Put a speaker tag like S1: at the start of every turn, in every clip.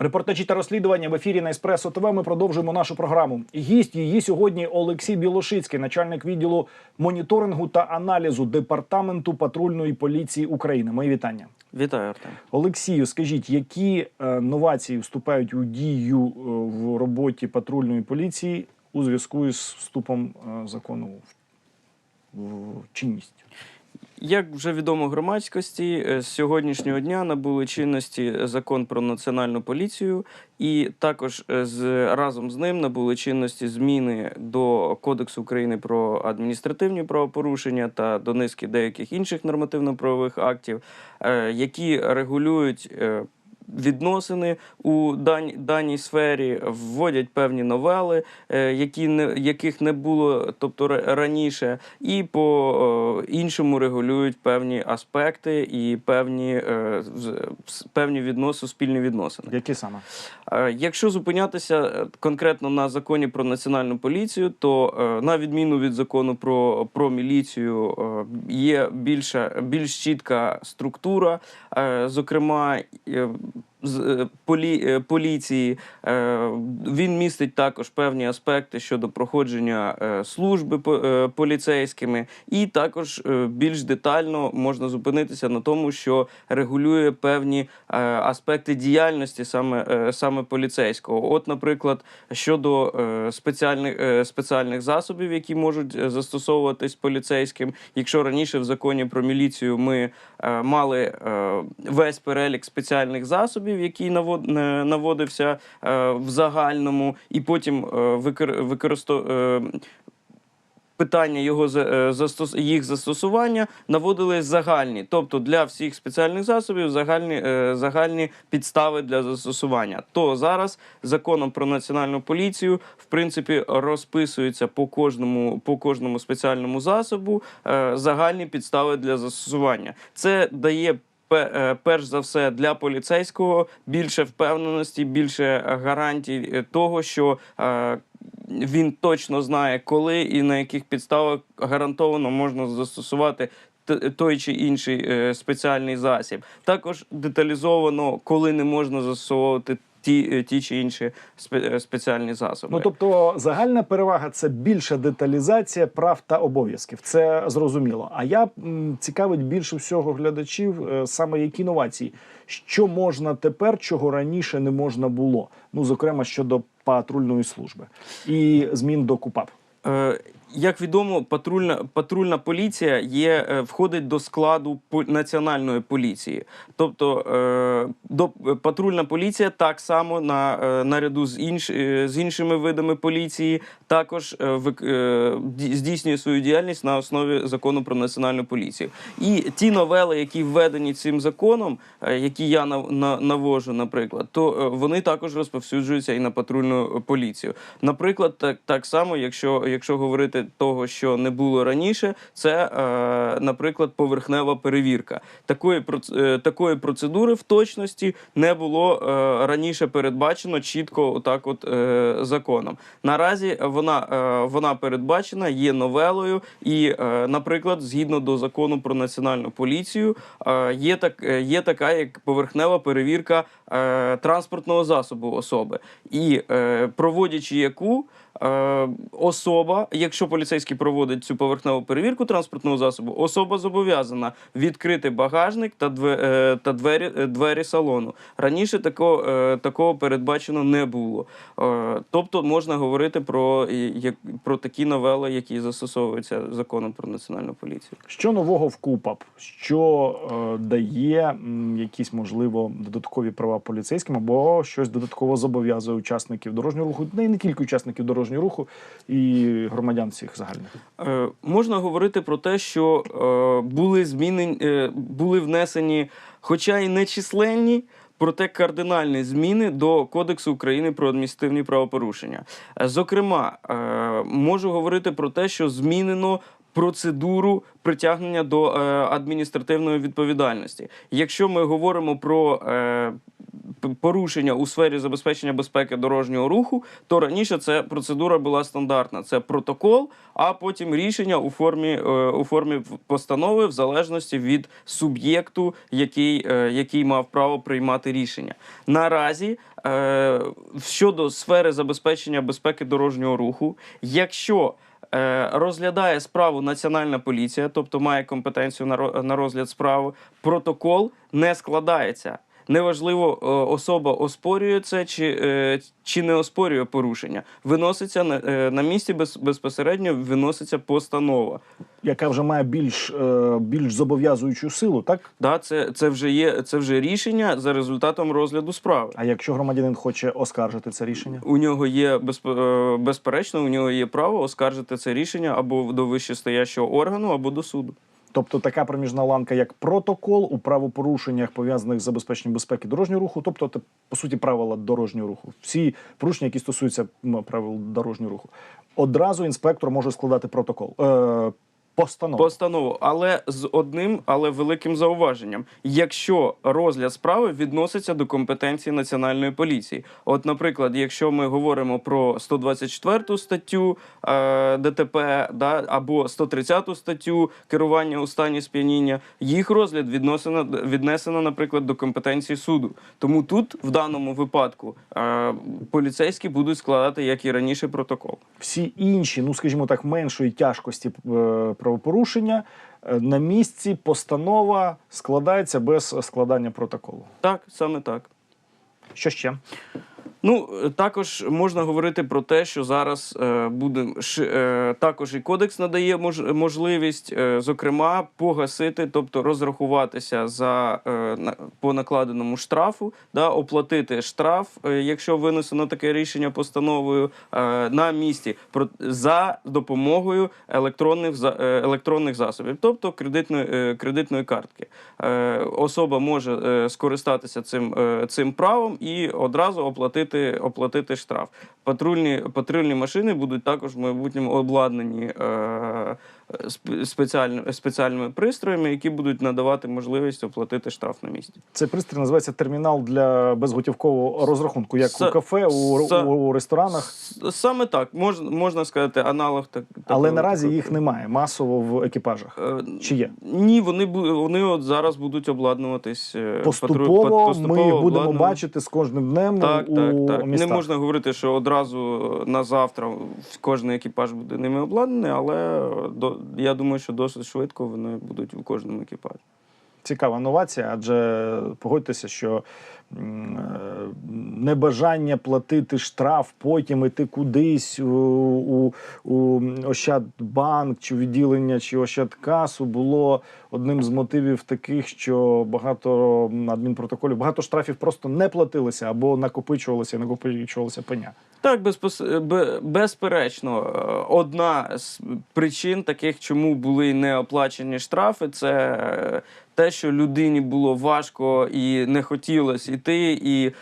S1: Репортажі та розслідування в ефірі на Еспресо ТВ. Ми продовжуємо нашу програму. Гість її сьогодні Олексій Білошицький, начальник відділу моніторингу та аналізу департаменту патрульної поліції України. Мої вітання.
S2: Вітаю, Артем.
S1: Олексію, скажіть, які е, новації вступають у дію е, в роботі патрульної поліції у зв'язку із вступом е, закону в, в чинність?
S2: Як вже відомо громадськості, е, з сьогоднішнього дня набули чинності закон про національну поліцію, і також е, з разом з ним набули чинності зміни до Кодексу України про адміністративні правопорушення та до низки деяких інших нормативно-правових актів, е, які регулюють. Відносини у даній, даній сфері вводять певні новели, е, які не яких не було, тобто ра- раніше, і по е, іншому регулюють певні аспекти і певні, е, певні відносини, суспільні відносини.
S1: Які саме?
S2: Якщо зупинятися конкретно на законі про національну поліцію, то на відміну від закону про, про міліцію є більша, більш чітка структура, зокрема. Е, полі, е, поліції Е, він містить також певні аспекти щодо проходження служби по- поліцейськими, і також більш детально можна зупинитися на тому, що регулює певні аспекти діяльності саме, саме поліцейського. От, наприклад, щодо спеціальних, спеціальних засобів, які можуть застосовуватись поліцейським. Якщо раніше в законі про міліцію ми мали весь перелік спеціальних засобів, який навод, е, наводився е, в загальному, і потім е, викор, використо, е, питання його за- застос, їх застосування наводили загальні, тобто для всіх спеціальних засобів загальні, загальні підстави для застосування. То зараз законом про національну поліцію в принципі розписується по кожному, по кожному спеціальному засобу загальні підстави для застосування. Це дає перш за все для поліцейського більше впевненості, більше гарантій е, того, що е, він точно знає, коли і на яких підставах гарантовано можна застосувати. Той чи інший е, спеціальний засіб також деталізовано, коли не можна застосовувати ті, е, ті чи інші е, спеціальні засоби.
S1: Ну тобто загальна перевага це більша деталізація прав та обов'язків. Це зрозуміло. А я цікавить більше всього глядачів е, саме які новації, що можна тепер, чого раніше не можна було. Ну зокрема щодо патрульної служби і змін до КУПАП.
S2: Е, Як відомо, патрульна патрульна поліція є е, входить до складу національної поліції. Тобто е, до патрульна поліція так само на е, наряду з інш, е, з іншими видами поліції також е, е, здійснює свою діяльність на основі закону про національну поліцію. І ті новели, які введені цим законом, е, які я на- навожу, наприклад, то е, вони також розповсюджуються і на патрульну поліцію. Наприклад, так, так само, якщо, якщо говорити того, що не було раніше, це, е, наприклад, поверхнева перевірка. Такої, е, такої процедури в точності не було е, раніше передбачено чітко отак от, законом. Наразі вона, вона передбачена, є новелою, і, наприклад, згідно до закону про національну поліцію, є, так, є така як поверхнева перевірка транспортного засобу особи. І проводячи яку особа, якщо поліцейський проводить цю поверхневу перевірку транспортного засобу, особа зобов'язана відкрити багажник та, е, та двері, е, двері салону. Раніше такого, е, такого передбачено не було. Е, тобто можна говорити про, як, про такі новели, які застосовуються законом про національну поліцію.
S1: Що нового в КУПАП? Що е, дає якісь можливо додаткові права поліцейським або щось додатково зобов'язує учасників дорожнього руху, не тільки учасників дорожнього руху і громадян всіх загальних.
S2: Е, можна говорити про те, що е, були змінені, е, були внесені, хоча й нечисленні. Проте кардинальні зміни до Кодексу України про адміністративні правопорушення. Е, Зокрема, е, можу говорити про те, що змінено процедуру притягнення до е, адміністративної відповідальності. Якщо ми говоримо про порушення у сфері забезпечення безпеки дорожнього руху, то раніше це процедура була стандартна. Це протокол, а потім рішення у формі, е, у формі постанови в залежності від суб'єкту, який, е, який мав право приймати рішення. Наразі е, щодо сфери забезпечення безпеки дорожнього руху, якщо розглядає справу Національна поліція, тобто має компетенцію на розгляд справи, протокол не складається. Неважливо, е, особа оспорює це чи, е, чи не оспорює порушення. Виноситься на, е, на місці без, безпосередньо виноситься постанова.
S1: яка вже має більш, більш зобов'язуючу силу, так?
S2: Да, це, це, вже є, це вже рішення за результатом розгляду справи.
S1: А якщо громадянин хоче оскаржити це рішення?
S2: У нього є безп- безперечно, у нього є право оскаржити це рішення або до вищестоящого органу, або до суду.
S1: Тобто така проміжна ланка, як протокол у правопорушеннях, пов'язаних з забезпеченням безпеки дорожнього руху, тобто це, по суті правила дорожнього руху. Всі порушення, які стосуються правил дорожнього руху, одразу інспектор може складати протокол. Е, постанову.
S2: Постанову, але з одним, але великим зауваженням. Якщо розгляд справи відноситься до компетенції національної поліції, от, наприклад, якщо ми говоримо про 124 статтю е, ДТП, да, або 130 статтю керування у стані сп'яніння, їх розгляд відносено віднесено, наприклад, до компетенції суду. Тому тут, в даному випадку, е, поліцейські будуть складати, як і раніше, протокол.
S1: Всі інші, ну скажімо так, меншої тяжкості е, правопорушення е, на місці постанова складається без складання протоколу.
S2: Так, саме так.
S1: Що ще?
S2: Ну, е, також можна говорити про те, що зараз е, буде е, також і кодекс надає мож, можливість, зокрема, погасити, тобто розрахуватися за на, по накладеному штрафу, да, оплатити штраф, якщо винесено таке рішення постановою на місці за допомогою електронних електронних засобів, тобто кредитної, кредитної картки. Особа може скористатися цим, цим правом і одразу оплатити, оплатити штраф. Патрульні, патрульні машини будуть також в майбутньому обладнані е, спеціальними, спеціальними пристроями, які будуть надавати можливість оплатити штраф на місці.
S1: Цей пристрій називається термінал для безготівкового розрахунку, як
S2: Са-
S1: у кафе, у,
S2: са-
S1: у, у ресторанах.
S2: С- Саме так, можна, можна сказати, аналог так.
S1: Але наразі
S2: такого.
S1: їх немає масово в екіпажах.
S2: Е,
S1: Чи є?
S2: Ні, вони бу- вони от зараз будуть обладнуватись е,
S1: Поступово,
S2: патру- поступово
S1: ми їх будемо
S2: обладнувати.
S1: бачити з кожним днем
S2: Так,
S1: у
S2: так, так.
S1: містах.
S2: Не можна говорити, що одразу на завтра кожен екіпаж буде ними обладнаний, але до, я думаю, що досить швидко вони будуть у кожному екіпажі.
S1: Цікава новація, адже погодьтеся, що е, небажання платити штраф, потім іти кудись у, у, у Ощадбанк чи відділення чи Ощадкасу було одним з мотивів таких, що багато адмінпротоколів, багато штрафів просто не платилися або накопичувалося, і накопичувалося пеня.
S2: Так, безпос... бе- безперечно, е, одна з причин таких, чому були не оплачені штрафи, це е, те, що людині було важко і не хотілося йти і е,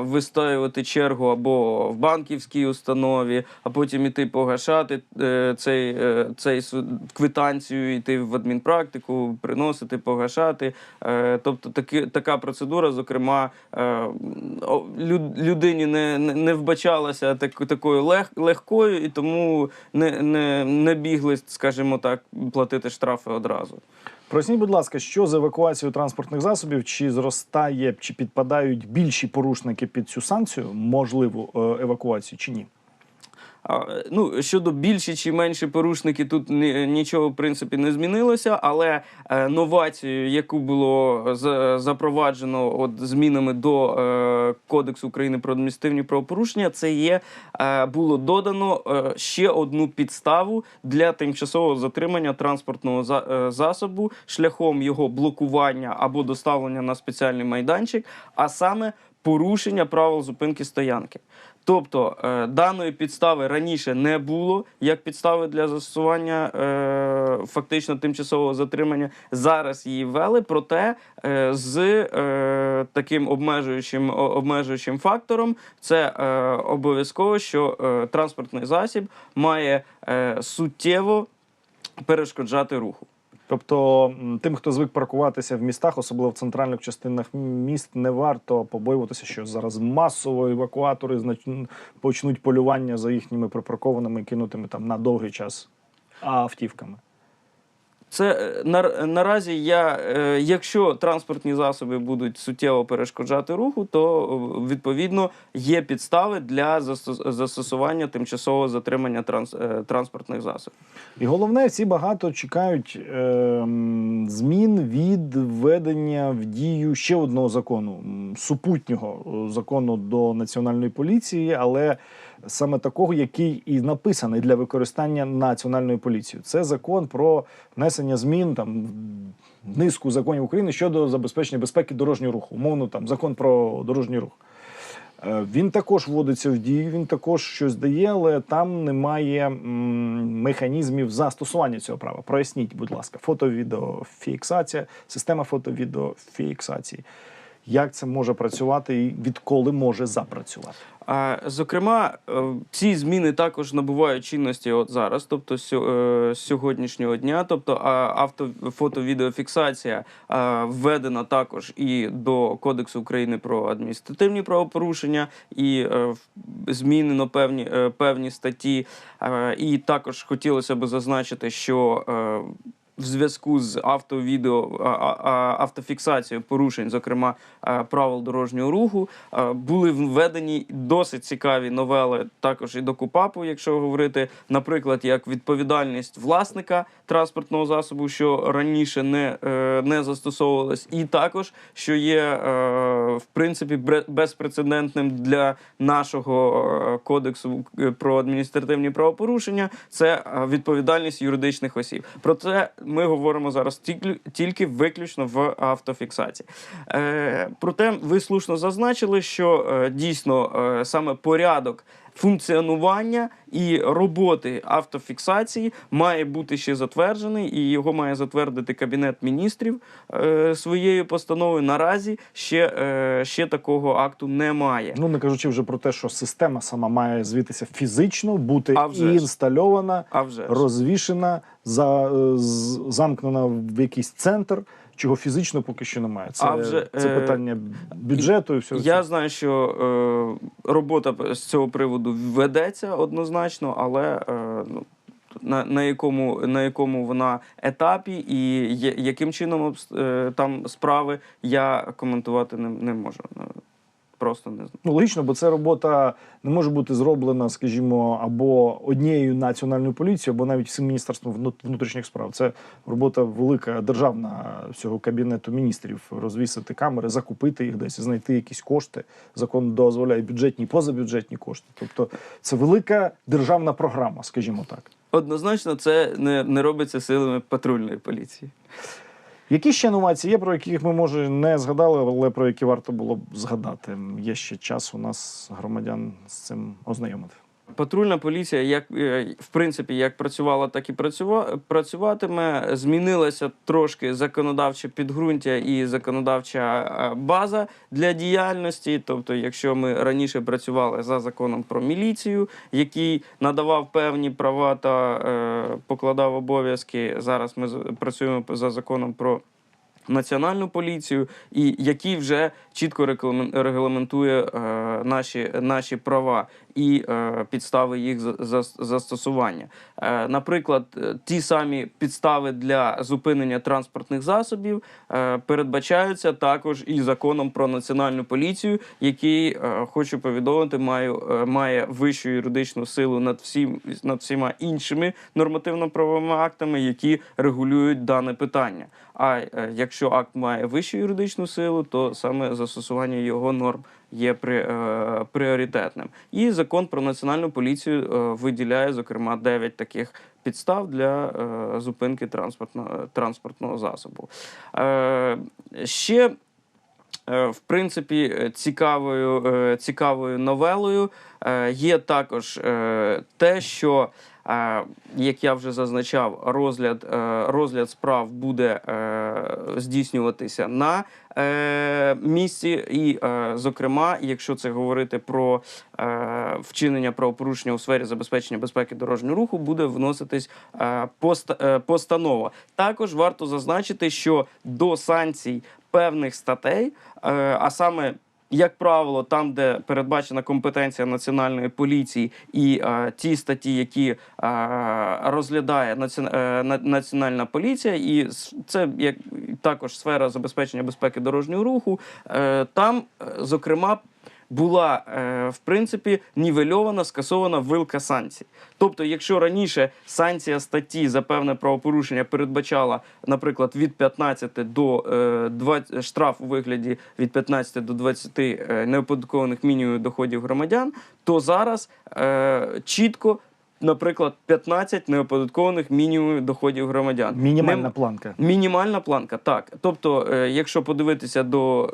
S2: вистоювати чергу або в банківській установі, а потім іти погашати е, цей, е, цей квитанцію, йти в адмінпрактику, приносити, погашати. Е, тобто таки, така процедура, зокрема, е, людині не, не вбачалася так, такою лег, легкою, і тому не, не, не бігли, скажімо так, платити штрафи одразу.
S1: Проясніть, будь ласка, що з евакуацією транспортних засобів? Чи зростає, чи підпадають більші порушники під цю санкцію, можливу е, евакуацію, чи ні?
S2: Ну, щодо більші чи менші порушники, тут ні- нічого в принципі не змінилося, але е, новацію, яку було за- запроваджено от змінами до е, Кодексу України про адміністративні правопорушення, це є е, було додано е, ще одну підставу для тимчасового затримання транспортного е, засобу шляхом його блокування або доставлення на спеціальний майданчик, а саме порушення правил зупинки стоянки. Тобто е, даної підстави раніше не було як підстави для застосування е, фактично тимчасового затримання. Зараз її ввели, проте е, з таким обмежуючим, обмежуючим фактором це обов'язково, що транспортний засіб має суттєво перешкоджати руху.
S1: Тобто тим, хто звик паркуватися в містах, особливо в центральних частинах міст, не варто побоюватися, що зараз масово евакуатори почнуть полювання за їхніми припаркованими, кинутими там на довгий час автівками.
S2: Це е, на, наразі я, е, якщо транспортні засоби будуть суттєво перешкоджати руху, то е, відповідно є підстави для застос- застосування тимчасового затримання транс, е, транспортних засобів.
S1: І головне, всі багато чекають ем, змін від введення в дію ще одного закону супутнього е, закону до національної поліції, але саме такого, який і написаний для використання національною поліцією. Це закон про внесення змін там низку законів України щодо забезпечення безпеки дорожнього руху. Умовно, там закон про дорожній рух. Е, Він також вводиться в дію, він також щось дає, але там немає механізмів застосування цього права. Проясніть, будь ласка, фото-відеофіксація, система фото-відеофіксації. Як це може працювати і відколи може запрацювати?
S2: Зокрема, е, ці зміни також набувають чинності от зараз, тобто е, з сьогоднішнього дня. Тобто авто, фото-відеофіксація введена також і до Кодексу України про адміністративні правопорушення, і е, змінено певні, певні статті. І також хотілося б зазначити, що в зв'язку з автовідео автофіксацією порушень, зокрема правил дорожнього руху, були введені досить цікаві новели, також і до КУПАПу, якщо говорити, наприклад, як відповідальність власника транспортного засобу, що раніше не, е, не застосовувалось, і також що є е, в принципі безпрецедентним для нашого е, кодексу про адміністративні правопорушення, це відповідальність юридичних осіб. Про це ми говоримо зараз тільки, виключно в автофіксації. Е, проте ви слушно зазначили, що е, дійсно е, саме порядок. Функціонування і роботи автофіксації має бути ще затверджений, і його має затвердити кабінет міністрів е, своєю постановою. Наразі ще, е, ще такого акту немає.
S1: Ну не кажучи вже про те, що система сама має звітися фізично, бути
S2: А вже
S1: інстальована,
S2: А вже
S1: розвішена, за, е, замкнена в якийсь центр, чого фізично поки що немає. Це,
S2: А вже,
S1: це
S2: е,
S1: питання бюджету і всього.
S2: Я
S1: цього.
S2: знаю, що е, робота з цього приводу ведеться однозначно, але е, ну, на, на, якому, на якому вона етапі і є- яким чином е, там справи, я коментувати не, не можу. Просто не знаю.
S1: Ну, логічно, бо це робота не може бути зроблена, скажімо, або однією національною поліцією, або навіть всім міністерством внут- внутрішніх справ. Це робота велика державна всього кабінету міністрів розвісити камери, закупити їх десь, знайти якісь кошти. Закон дозволяє бюджетні і позабюджетні кошти. Тобто це велика державна програма, скажімо так.
S2: Однозначно, це не, не робиться силами патрульної поліції.
S1: Які ще новації є, про яких ми може не згадали, але про які варто було б згадати? Є ще час у нас громадян з цим ознайомити.
S2: Патрульна поліція, як е, в принципі, як працювала, так і працюва, працюватиме. Змінилося трошки законодавче підґрунтя і законодавча е, база для діяльності. Тобто, якщо ми раніше працювали за законом про міліцію, який надавав певні права та е, покладав обов'язки, зараз ми працюємо за законом про національну поліцію, і який вже чітко регламен- регламентує е, наші, наші права і е, підстави їх за, за, застосування. Е, наприклад, е, ті самі підстави для зупинення транспортних засобів е, передбачаються також і законом про національну поліцію, який е, хочу повідомити, має, е, має вищу юридичну силу над всім над всіма іншими нормативно-правовими актами, які регулюють дане питання. А е, якщо акт має вищу юридичну силу, то саме застосування його норм є при, е, пріоритетним. І закон про національну поліцію е, виділяє зокрема 9 таких підстав для зупинки транспортного, засобу. Ще в принципі цікавою, цікавою новелою є також е, те, що е, як я вже зазначав, розгляд, е, розгляд справ буде е, здійснюватися на е, місці, і, е, зокрема, якщо це говорити про е, вчинення правопорушення у сфері забезпечення безпеки дорожнього руху, буде вноситись е, е, постанова. Також варто зазначити, що до санкцій певних статей, е, а саме як правило, там, де передбачена компетенція національної поліції, і е, ті статті, які е, розглядає наці... е, національна поліція, і це як також сфера забезпечення безпеки дорожнього руху, е, там, е, зокрема. Була е, в принципі нівельована, скасована вилка санкцій. Тобто, якщо раніше санкція статті за певне правопорушення передбачала, наприклад, від 15 до е, 20, штраф у вигляді від 15 до 20 е, неоподаткованих мінімумів доходів громадян, то зараз е, чітко, наприклад, 15 неоподаткованих мінімумів доходів громадян.
S1: Мінімальна
S2: Нем-
S1: планка.
S2: Мінімальна планка, так. Тобто, е, якщо подивитися до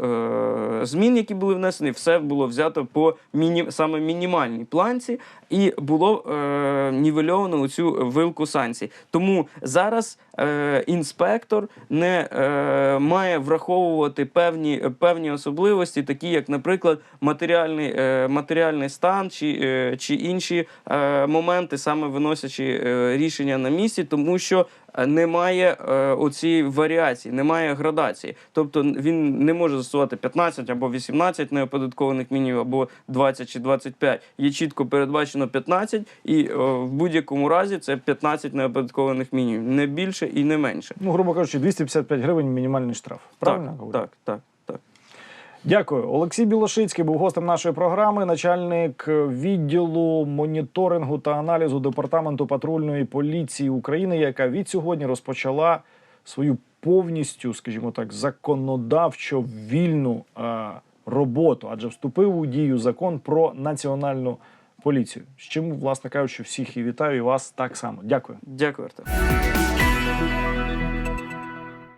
S2: е, змін, які були внесені, все було взято по міні, саме мінімальній планці, і було е, нівельовано цю вилку санкцій. Тому зараз е, інспектор не е, має враховувати певні, певні особливості, такі як, наприклад, матеріальний, е, матеріальний стан чи, е, чи інші е, моменти, саме виносячи е, рішення на місці, тому що немає е, оцієї варіації, немає градації. Тобто він не може застосувати 15 або 18 неоподаткованих мінімумів, або 20 чи 25. Є чітко передбачено 15, і е, в будь-якому разі це 15 неоподаткованих мінімумів, не більше і не менше.
S1: Ну, грубо кажучи, 255 гривень мінімальний штраф. Правильно?
S2: так, так, так.
S1: Дякую. Олексій Білошицький був гостем нашої програми, начальник відділу моніторингу та аналізу департаменту патрульної поліції України, яка від сьогодні розпочала свою повністю, скажімо так, законодавчо вільну е, роботу, адже вступив у дію закон про національну поліцію. З чим, власне кажучи, всіх і вітаю і вас так само. Дякую.
S2: Дякую, Артем.